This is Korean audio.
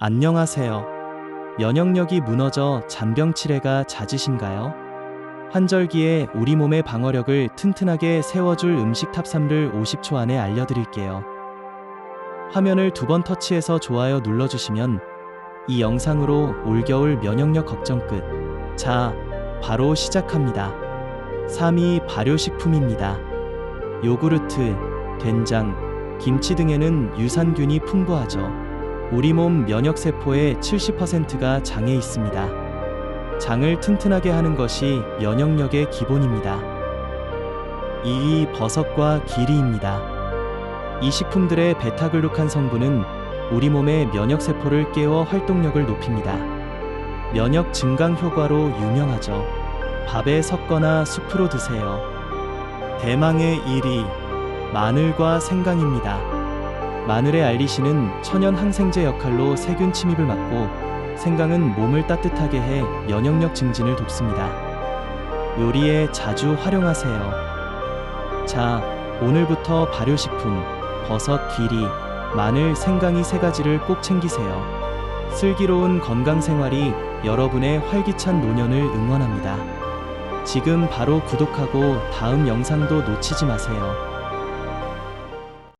안녕하세요. 면역력이 무너져 잔병 치레가 잦으신가요? 환절기에 우리 몸의 방어력을 튼튼하게 세워줄 음식 탑 3를 50초 안에 알려드릴게요. 화면을 두 번 터치해서 좋아요 눌러주시면 이 영상으로 올겨울 면역력 걱정 끝. 자, 바로 시작합니다. 3위 발효식품입니다. 요구르트, 된장, 김치 등에는 유산균이 풍부하죠. 우리 몸 면역세포의 70%가 장에 있습니다. 장을 튼튼하게 하는 것이 면역력의 기본입니다. 2위 버섯과 기리입니다. 이 식품들의 베타글루칸 성분은 우리 몸의 면역세포를 깨워 활동력을 높입니다. 면역 증강 효과로 유명하죠. 밥에 섞거나 수프로 드세요. 대망의 1위 마늘과 생강입니다. 마늘의 알리신은 천연 항생제 역할로 세균 침입을 막고 생강은 몸을 따뜻하게 해 면역력 증진을 돕습니다. 요리에 자주 활용하세요. 자, 오늘부터 발효식품, 버섯, 기리, 마늘, 생강이 세 가지를 꼭 챙기세요. 슬기로운 건강 생활이 여러분의 활기찬 노년을 응원합니다. 지금 바로 구독하고 다음 영상도 놓치지 마세요.